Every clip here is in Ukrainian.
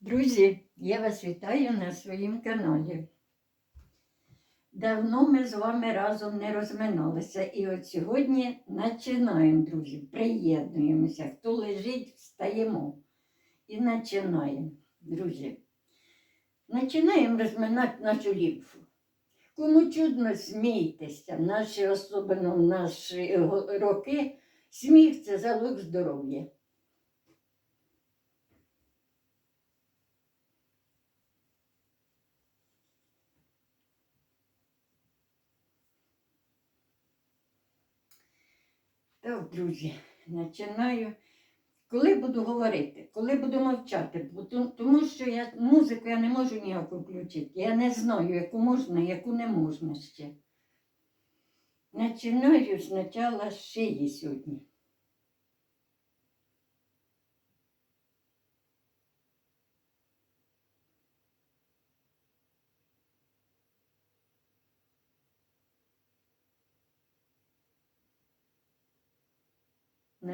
Друзі, я вас вітаю на своїм каналі. Давно ми з вами разом не розминалися. І от сьогодні починаємо, друзі. Приєднуємося. Хто лежить, встаємо. І починаємо, друзі. Починаємо розминати нашу лімфу. Кому чудно, смійтеся, наші, особливо в наші роки, сміх це залог здоров'я. Так, друзі, починаю. Коли буду говорити, коли буду мовчати, тому що я музику я не можу ніяку включити. Я не знаю, яку можна, яку не можна ще. Починаю спочатку з шиї сьогодні.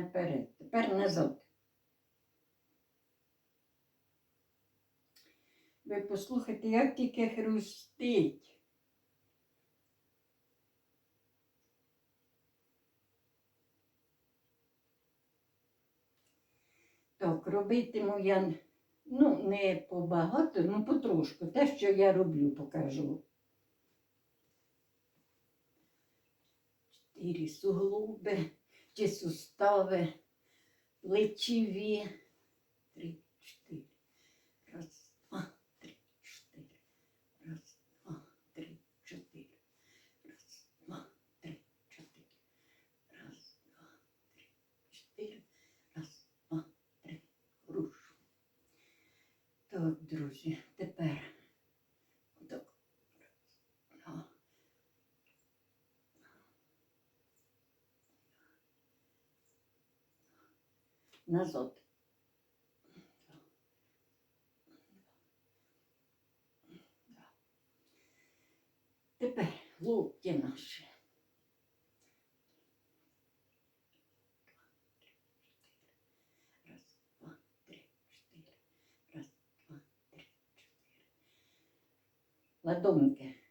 Наперед. Тепер назад. Ви послухайте, як тільки хрустить. Так, робитиму я, ну, не побагато, ну потрошку. Те, що я роблю, покажу. Чотири суглоби чи сустави, плечові. Три, чотири. Раз, два, три, чотири. Раз, два, три, чотири. Раз, два, три, чотири. Раз, два, три, чотири. Раз, два, три. Рушу. Так, друзі, Назад. Тепер локті наші. Раз, два, три, чотири. Раз, два, три, чотири. Ладоньки.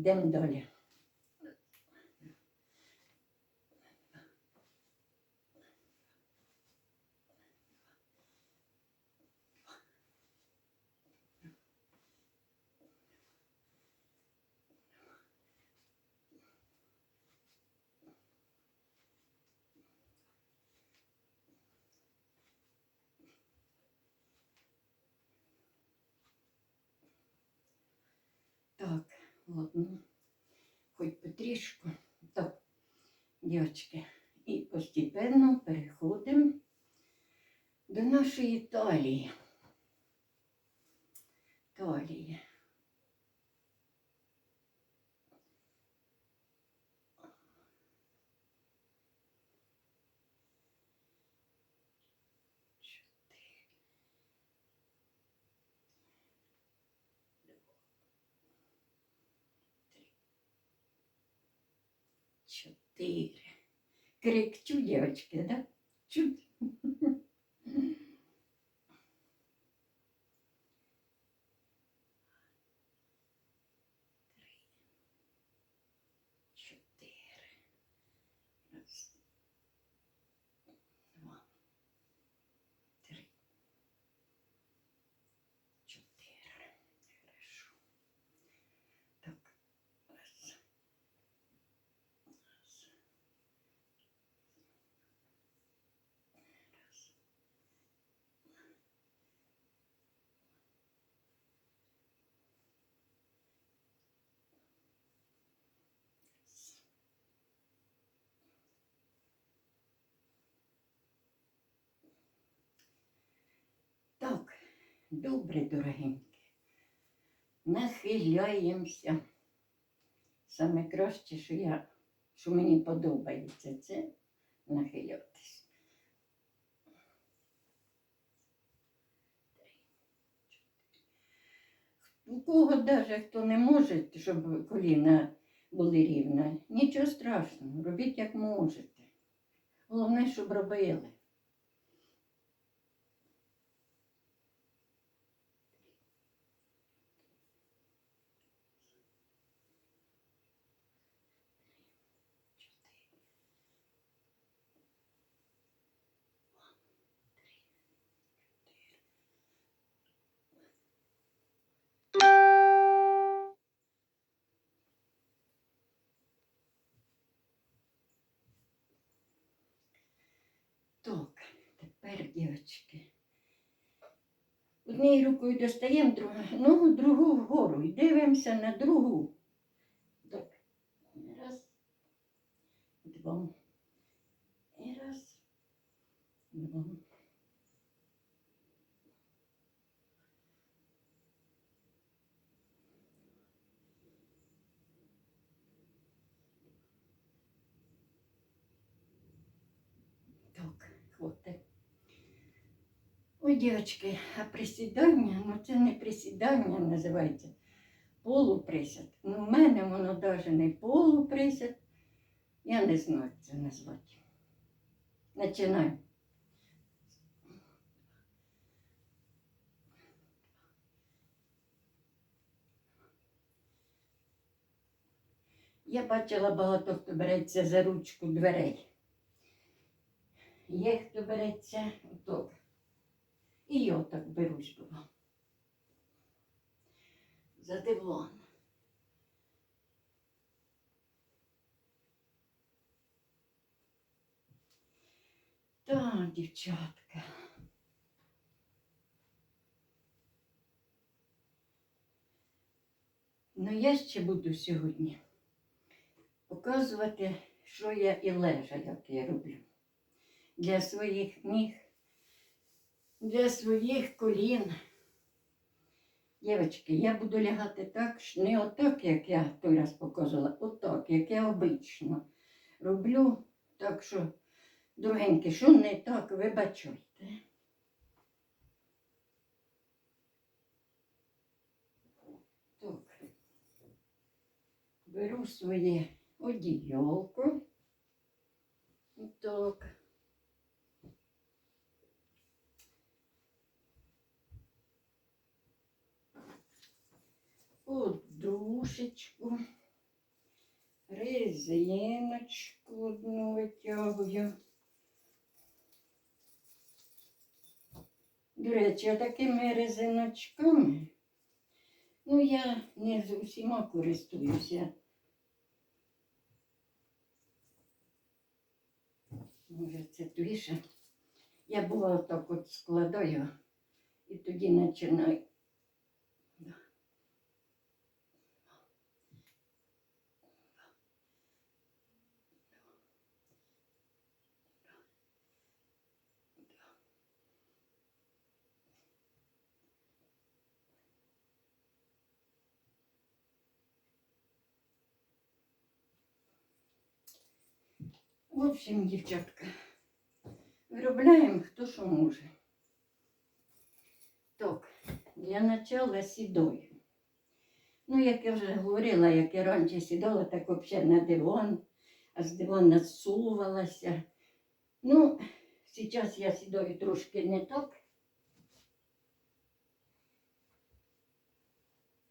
Йдемо далі. Так, ладно. Хоч потрішку. Так, дівчатки. І постепенно переходимо до нашої талії. Талії. Чотири. Чотири. Крикчу, дівчатки, да? Чуть. Три. Чотири. Раз. Два. Три. Чотири. Хорошо. Так. Раз. Раз. Раз. Раз. Так, добре, дорогенькі. Нахиляємося. Саме краще, що я, що мені подобається, це нахилятись. У кого навіть хто не може, щоб коліна були рівні, нічого страшного, робіть як можете. Головне, щоб робили. Так, тепер, дівчатки. Однією рукою достаємо другу, ногу другу вгору і дивимося на другу. Так. Раз. Два. І раз. Два. Так, хватить. Ой, дівчатки, а присідання, ну це не присідання називається. Полуприсяд. Ну, в мене воно навіть не полуприсяд. Я не знаю, як це назвати. Починаємо. Я бачила багато хто береться за ручку дверей. Є хто береться отак. І я так берусь була. За диван. Так, дівчатка. Ну, я ще буду сьогодні показувати, що я і лежа, як я роблю. Для своїх ніг, для своїх колін. Дівчатки, я буду лягати так, не отак, як я той раз показувала, отак, як я обично роблю. Так що, дорогенькі, що не так, вибачайте. Так. Беру своє одіялко. Так. Подушечку, резиночку одну витягую. До речі, такими резиночками, ну я не з усіма користуюся. Може, це твіше. Я була так от складаю і тоді починаю. В общем, дівчатка, виробляємо хто що може. Так, для начала сідою. Ну, як я вже говорила, як я раніше сідала, так взагалі на диван, а з дивана зсувалася. Ну, зараз я сідаю трошки не так.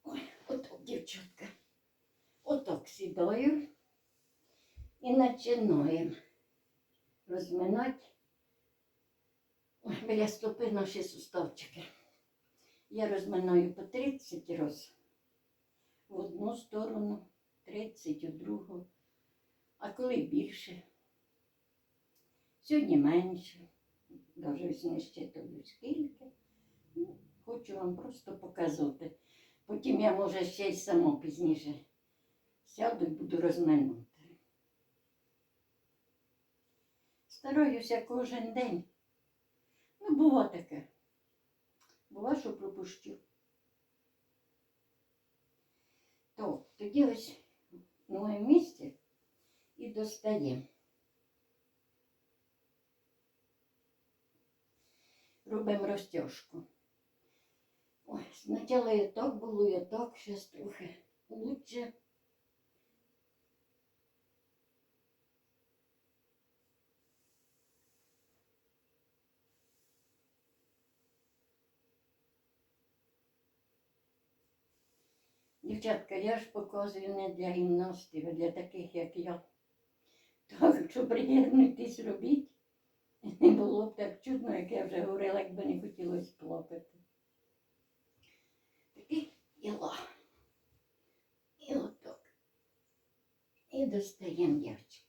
Ой, отак, дівчатка. Отак сідаю. І починаємо розминати біля стопи наші суставчики. Я розминаю по 30 разів в одну сторону, 30 у другу, а коли більше. Сьогодні менше, навіть не скільки. Ну, хочу вам просто показати. Потім я, може, ще й сама пізніше сяду і буду розминати. Стараюся кожен день. Ну, бува таке. Бува, що пропущу. То, тоді ось на моєму місці і достаємо. Робимо розтяжку. Ой, спочатку і так було, і так, зараз трохи лучше. Дівчатка, я ж показую не для гімнастів, а для таких, як я. Так що приєднуйтесь, робіть. Не було б так чудно, як я вже говорила, якби не хотілося плакати. Такі діла. І отак. І достаємо дівчатки.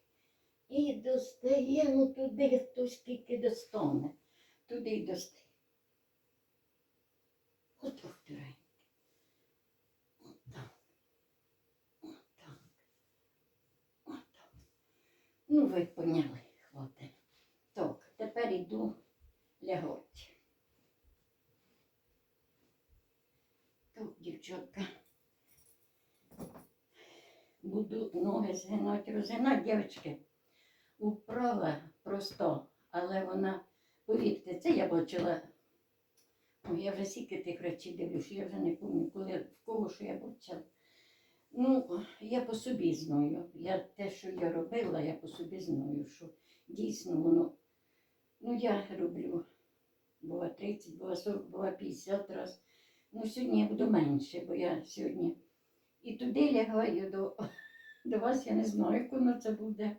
І достаємо туди, хто скільки достане. Туди й достаємо. Отак, дорогенькі. Отак. Отак. Отак. Ну, ви поняли, хватить. Так, тепер йду лягати. Так, дівчатка. Буду ноги згинати, розгинати, дівчатки. Управа проста, але вона, повірте, це я бачила. Ой, я вже стільки тих речей дивлюся, я вже не пам'ятаю, коли в кого що я бачила. Ну, я по собі знаю. Я те, що я робила, я по собі знаю, що дійсно воно. Ну, я роблю. Була 30, була 40, була 50 раз. Ну, сьогодні я буду менше, бо я сьогодні і туди лягаю до, до вас, я не знаю, воно це буде.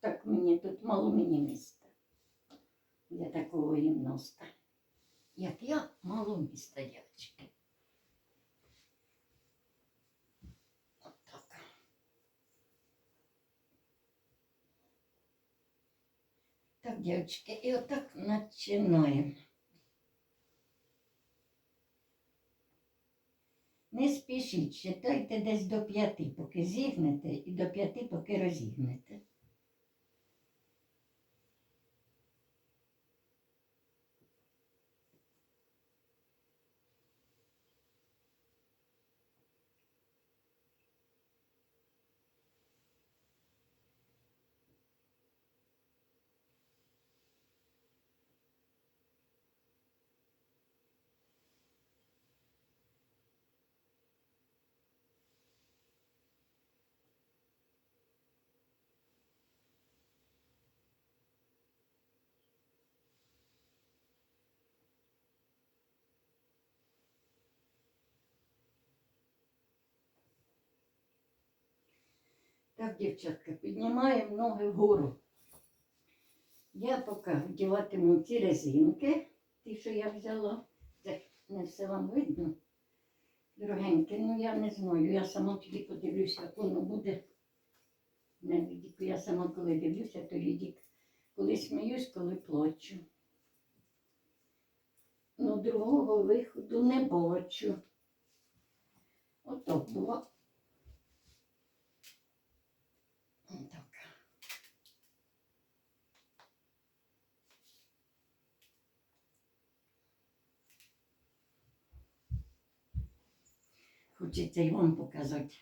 Так мені тут мало мені міста. Для такого гімнаста. Як я, мало міста, дівчатки. Отак. Так, дівчатки, і отак починаємо. Не спішіть, читайте десь до п'яти, поки зігнете, і до п'яти, поки розігнете. Так, дівчатка, піднімаємо ноги вгору. Я поки вдіватиму ці резинки, ті, що я взяла. Це не все вам видно. Дорогеньке, ну я не знаю. Я сама тоді подивлюся, як воно буде. Не. Я сама коли дивлюся, то відік. Коли сміюсь, коли плачу. Ну, другого виходу не бачу. Ото було. Так. Хочеться й вам показати.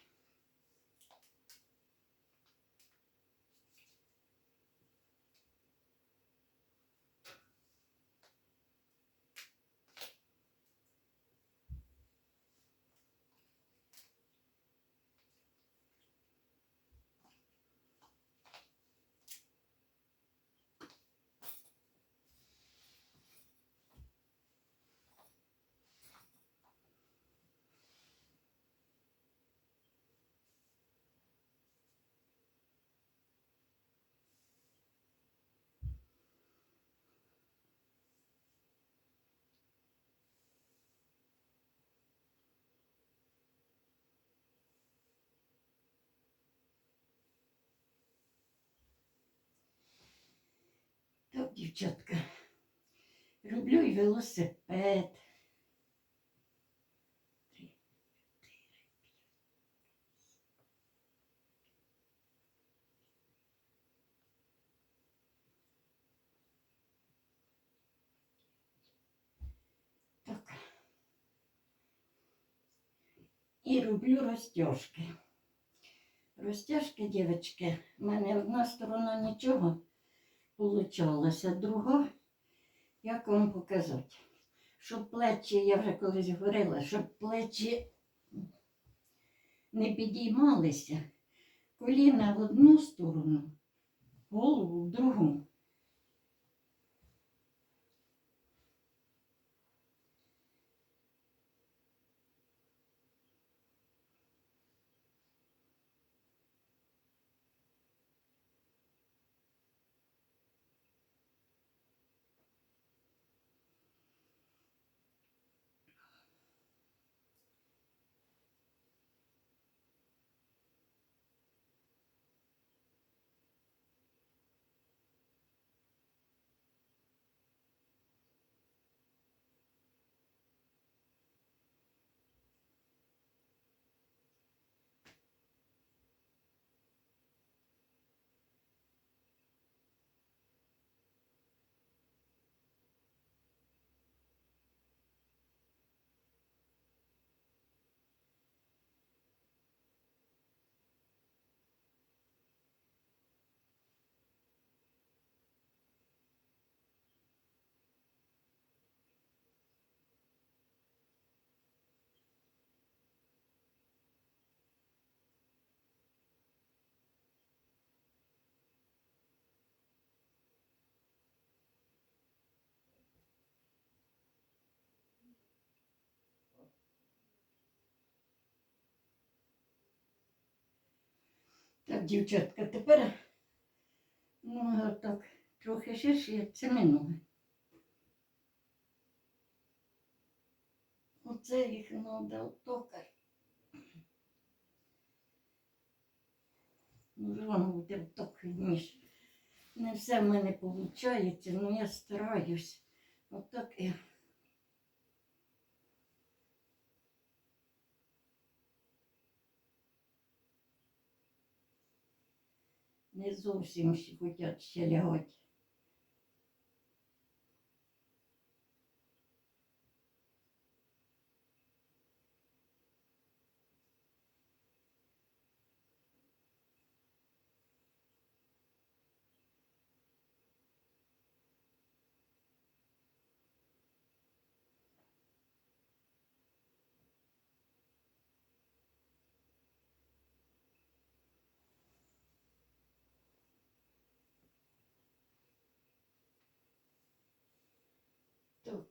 Так, дівчатка, люблю і велосипед. Так. І роблю розтяжки. Розтяжки, дівчатки, в мене одна сторона нічого получалася, друга, як вам показати. щоб плечі, я вже колись говорила, щоб плечі не підіймалися, коліна в одну сторону, голову в другу. Так, дівчатка, тепер ну, так, трохи ширше, це минуле. Оце їх треба токар. Ну, воно буде токар, ніж. Не все в мене виходить, але я стараюсь. Отак я. Не зовсім хочуть ще лягати. Так.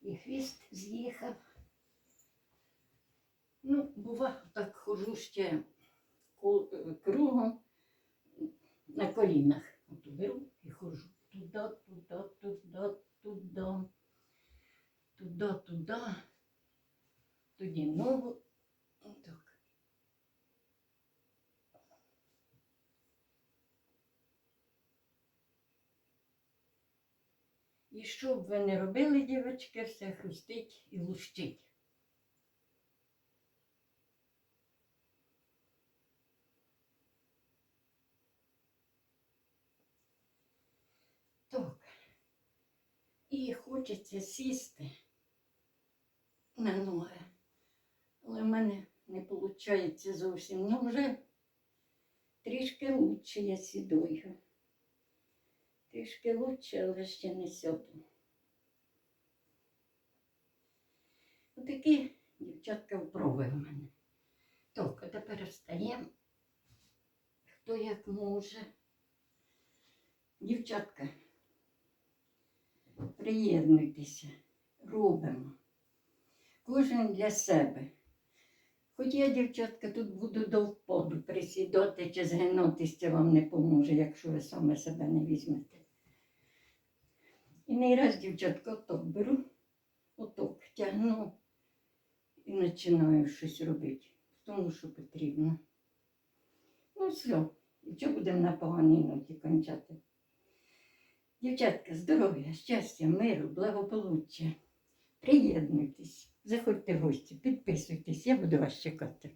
І хвіст з'їхав. Ну, бува, так хожу ще е, кругом на колінах. От беру і хожу туди, туди, туди, туди, туди, туди. Тоді ногу. Так. І що б ви не робили, дівчатки, все хрустить і лущить. Так. І хочеться сісти на ноги. Але в мене не виходить зовсім. Ну вже трішки лучше я сідою. Трішки лучше, але ще не сьогодні. Отакі дівчатка вправи в мене. Так, тепер встаємо. Хто як може. Дівчатка, приєднуйтеся, робимо. Кожен для себе. Хоч я, дівчатка, тут буду до впаду присідати чи згинатись, це вам не поможе, якщо ви саме себе не візьмете. І не раз, дівчатка, оток беру, оток тягну і починаю щось робити, тому що потрібно. Ну все, і що будемо на поганій ноті кончати. Дівчатка, здоров'я, щастя, миру, благополуччя. Приєднуйтесь, заходьте в гості, підписуйтесь, я буду вас чекати.